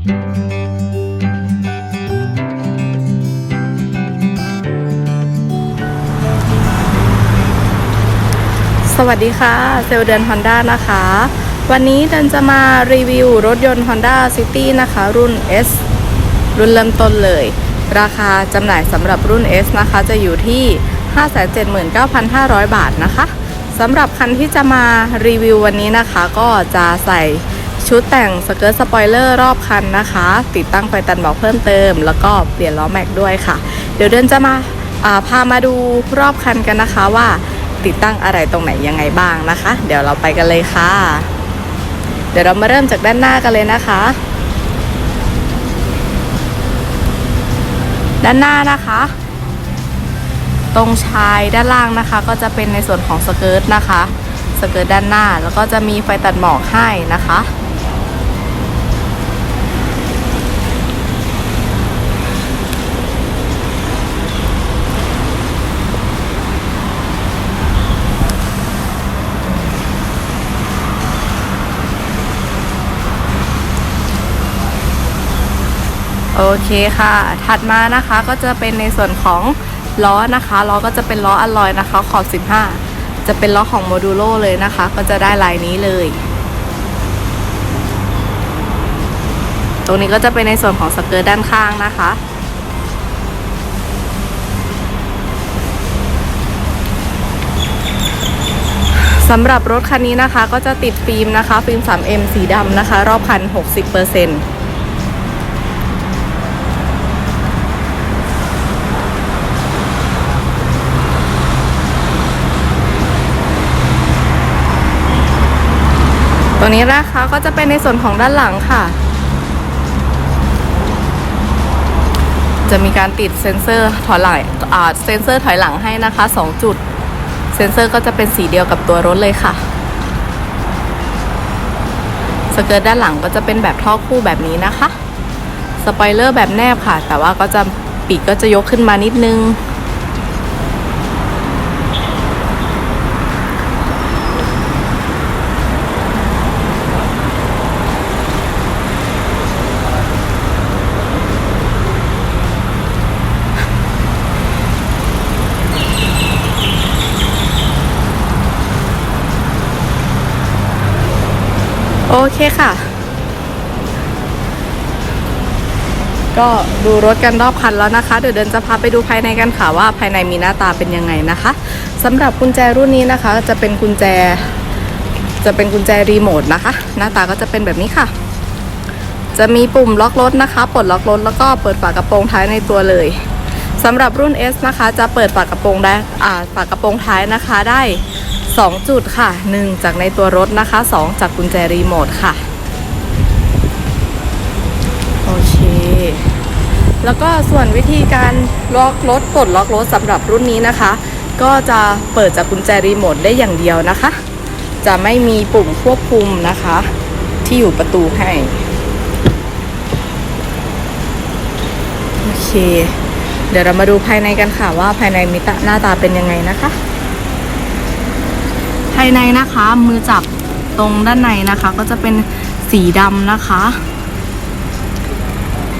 สวัสดีค่ะ เซลเดือน Honda นะคะ วันนี้เดินจะมารีวิวรถยนต์ Honda City นะคะ รุ่น S รุ่นเริ่มต้นเลย ราคาจำหน่ายสำหรับรุ่น S นะคะ จะอยู่ที่ 579,500 บาทนะคะสำหรับคันที่จะมารีวิววันนี้นะคะ ก็จะใส่ ชุดแต่งสเกิร์ตสปอยเลอร์รอบคันนะคะ ติดตั้งไฟตันบอกเพิ่มเติม แล้วก็เปลี่ยนล้อแม็กด้วยค่ะ เดี๋ยวเดินจะมาาพามาดูรอบคันกันนะคะว่าติดตั้งอะไรตรงไหนยังไงบ้างนะคะ เดี๋ยวเราไปกันเลยค่ะ เดี๋ยวเรามาเริ่มจากด้านหน้ากันเลยนะคะ ด้านหน้านะคะ ตรงชายด้านล่างนะคะ ก็จะเป็นในส่วนของสเกิร์ตนะคะสเกิร์ตด้านหน้า แล้วก็จะมีไฟตัดหมอกให้นะคะ โอเคค่ะ ถัดมานะคะก็จะเป็นในส่วนของล้อนะคะล้อก็จะเป็นล้ออลลอยนะคะ ขอบ 15 จะเป็นล้อของโมดูโลเลยนะคะ ก็จะได้ลายนี้เลย ตรงนี้ก็จะเป็นในส่วนของสเกิร์ตด้านข้างนะคะ สำหรับรถคันนี้นะคะ ก็จะติดฟิล์มนะคะ ฟิล์ม 3M สีดำนะคะ รอบคัน 60%ตั วนี้นะคะก็จะเป็นในส่วนของด้านหลังค่ะ จะมีการติดเซ็นเซอร์ถอยหลังอ่าเซ็นเซอร์ถอยหลังให้นะคะ 2 จุด เซ็นเซอร์ก็จะเป็นสีเดียวกับตัวรถเลยค่ะ สเกิร์ตด้านหลังก็จะเป็นแบบท่อคู่แบบนี้นะคะ สปอยเลอร์แบบแนบค่ะ แต่ว่าก็จะปีกก็จะยกขึ้นมานิดนึง โอเคค่ะ ก็ดูรถกันรอบคันแล้วนะคะ เดี๋ยวเดินจะพาไปดูภายในกันค่ะว่าภายในมีหน้าตาเป็นยังไงนะคะสำหรับกุญแจรุ่นนี้นะคะ จะเป็นกุญแจ จะเป็นกุญแจรีโมทนะคะ หน้าตาก็จะเป็นแบบนี้ค่ะจะมีปุ่มล็อกรถนะคะ ปลดล็อกรถแล้วก็เปิดฝากระโปรงท้ายในตัวเลยสำหรับรุ่น S นะคะ จะเปิดฝากระโปรงได้อ่าฝากระโปรงท้ายนะคะได้ 2 จุดค่ะ 1 จากในตัวรถนะคะ 2 จากกุญแจรีโมทค่ะ โอเค แล้วก็ส่วนวิธีการล็อกรถปลดล็อกรถสำหรับรุ่นนี้นะคะ ก็จะเปิดจากกุญแจรีโมทได้อย่างเดียวนะคะ จะไม่มีปุ่มควบคุมนะคะ ที่อยู่ประตูให้ โอเค เดี๋ยวเรามาดูภายในกันค่ะว่าภายในมีตาหน้าตาเป็นยังไงนะคะายในนะคะ มือจับตรงด้านในนะคะ ก็จะเป็นสีดำนะคะ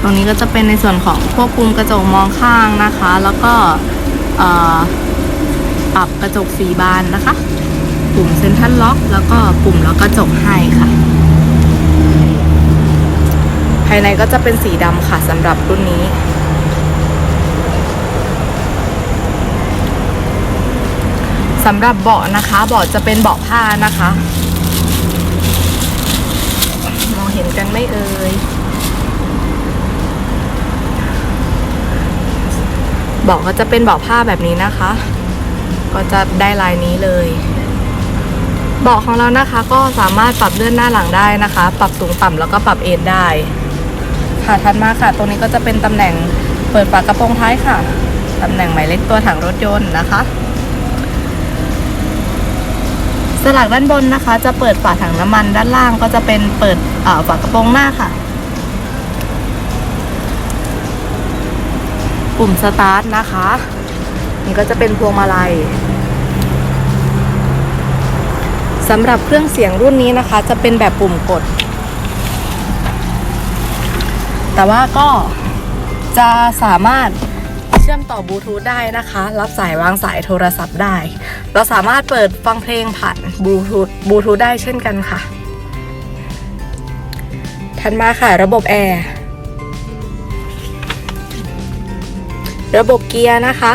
ตรงนี้ก็จะเป็นในส่วนของควบคุมกระจกมองข้างนะคะ แล้วก็ปรับกระจกสีบานนะคะ ปุ่มเซ็นทรัลล็อก แล้วก็ปุ่มล็อกกระจกให้ค่ะ ภายในก็จะเป็นสีดำค่ะสำหรับรุ่นนี้ สำหรับเบาะนะคะ เบาะจะเป็นเบาะผ้านะคะ มองเห็นกันไม่เอ่ยเบาะก็จะเป็นเบาะผ้าแบบนี้นะคะ ก็จะได้ลายนี้เลย เบาะของเรานะคะ ก็สามารถปรับเลื่อนหน้าหลังได้นะคะ ปรับสูงต่ำแล้วก็ปรับเอนได้ ค่ะถัดมาค่ะ ตรงนี้ก็จะเป็นตำแหน่งเปิดฝากระโปรงท้ายค่ะตำแหน่งหมายเลขตัวถังรถยนต์นะคะ สลักด้านบนนะคะ จะเปิดฝาถังน้ำมันด้านล่างก็จะเป็นเปิดฝากระโปรงหน้าค่ะ ปุ่มสตาร์ทนะคะนี่ก็จะเป็นพวงมาลัยสำหรับเครื่องเสียงรุ่นนี้นะคะ จะเป็นแบบปุ่มกด แต่ว่าก็จะสามารถ ชื่อมต่อบลูทูธได้นะคะ รับสายวางสายโทรศัพท์ได้ เราสามารถเปิดฟังเพลงผ่านบลูทูธบลูทูธได้เช่นกันค่ะ ถัดมาค่ะระบบแอร์ระบบเกียร์นะคะ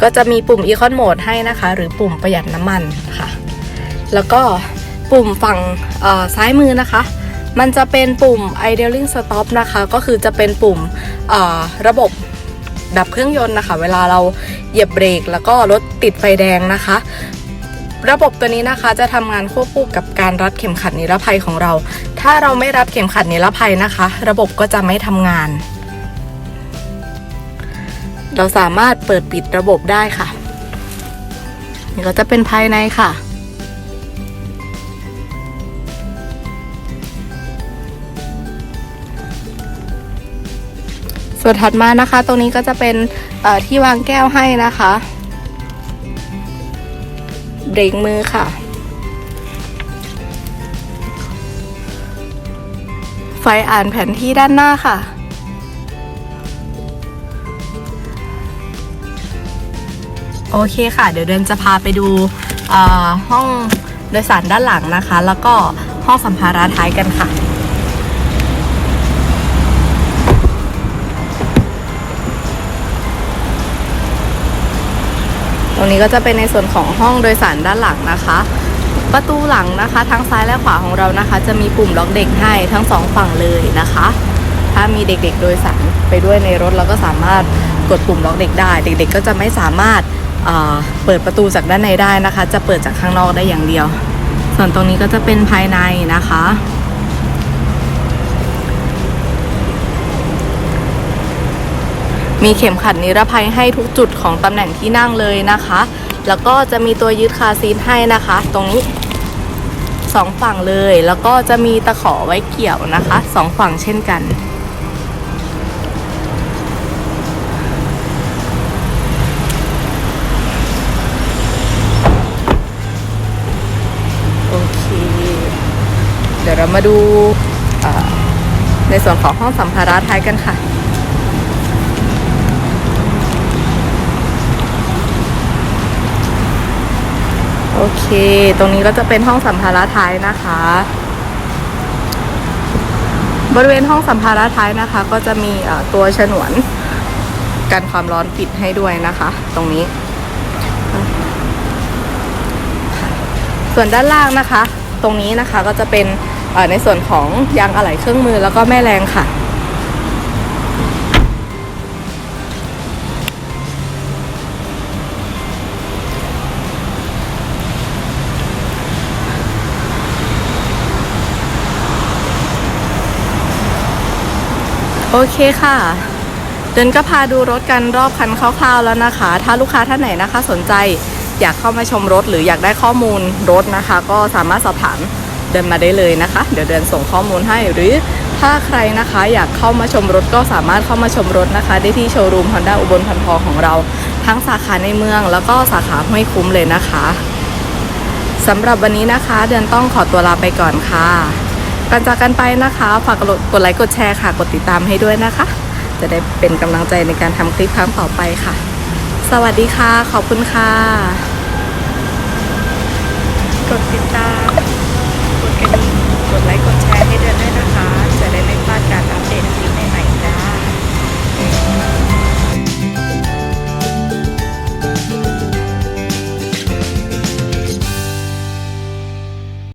ก็จะมีปุ่ม Econ Mode ให้นะคะ หรือปุ่มประหยัดน้ำมันค่ะ แล้วก็ปุ่มฝั่งซ้ายมือนะคะ มันจะเป็นปุ่ม idling stop นะคะ ก็คือจะเป็นปุ่มระบบดับเครื่องยนต์นะคะ เวลาเราเหยียบเบรก แล้วก็รถติดไฟแดงนะคะ ระบบตัวนี้นะคะจะทำงานควบคู่กับการรัดเข็มขัดนิรภัยของเรา ถ้าเราไม่รัดเข็มขัดนิรภัยนะคะ ระบบก็จะไม่ทำงาน เราสามารถเปิดปิดระบบได้ค่ะนี่ก็จะเป็นภายในค่ะ ส่วนถัดมานะคะ ตรงนี้ก็จะเป็นที่วางแก้วให้นะคะเบรกมือค่ะ ไฟอ่านแผนที่ด้านหน้าค่ะโอเคค่ะ เดี๋ยวเดินจะพาไปดูห้องโดยสารด้านหลังนะคะ แล้วก็ห้องสัมภาระท้ายกันค่ะ รงนี้ก็จะเป็นในส่วนของห้องโดยสารด้านหลังนะคะ ประตูหลังนะคะ ทั้งซ้ายและขวาของเรานะคะ จะมีปุ่มล็อกเด็กให้ทั้งสองฝั่งเลยนะคะ ถ้ามีเด็กๆ โดยสารไปด้วยในรถเราก็สามารถกดปุ่มล็อกเด็กได้ เด็ก ๆ ก็จะไม่สามารถเอ่อเปิดประตูจากด้านในได้นะคะ จะเปิดจากข้างนอกได้อย่างเดียว ส่วนตรงนี้ก็จะเป็นภายในนะคะ มีเข็มขัดนิรภัยให้ทุกจุดของตำแหน่งที่นั่งเลยนะคะ แล้วก็จะมีตัวยึดคาซีทให้นะคะ ตรงนี้สองฝั่งเลย แล้วก็จะมีตะขอไว้เกี่ยวนะคะสองฝั่งเช่นกัน โอเค เดี๋ยวเรามาดูในส่วนของห้องสัมภาระท้ายกันค่ะ โอเค ตรงนี้ก็จะเป็นห้องสัมภาระท้ายนะคะ บริเวณห้องสัมภาระท้ายนะคะ ก็จะมีตัวฉนวนกันความร้อนปิดให้ด้วยนะคะ ตรงนี้ ส่วนด้านล่างนะคะ ตรงนี้นะคะก็จะเป็นในส่วนของยางอะไหล่เครื่องมือแล้วก็แม่แรงค่ะ โอเคค่ะเดินก็พาดูรถกันรอบคันคร่าวๆแล้วนะคะ ถ้าลูกค้าท่านไหนนะคะสนใจอยากเข้ามาชมรถหรืออยากได้ข้อมูลรถนะคะ ก็สามารถสอบถามเดินมาได้เลยนะคะ เดี๋ยวเดินส่งข้อมูลให้หรือถ้าใครนะคะอยากเข้ามาชมรถก็สามารถเข้ามาชมรถนะคะ ได้ที่โชว์รูม Honda อุบลพันทองของเรา ทั้งสาขาในเมือง แล้วก็สาขาห้วยคุ้มเลยนะคะสำหรับวันนี้นะคะ เดือนต้องขอตัวลาไปก่อนค่ะ ก่อนจากกันไปนะคะ ฝากกดไลค์กดแชร์ค่ะ กดติดตามให้ด้วยนะคะ จะได้เป็นกำลังใจในการทำคลิปครั้งต่อไปค่ะ สวัสดีค่ะ ขอบคุณค่ะ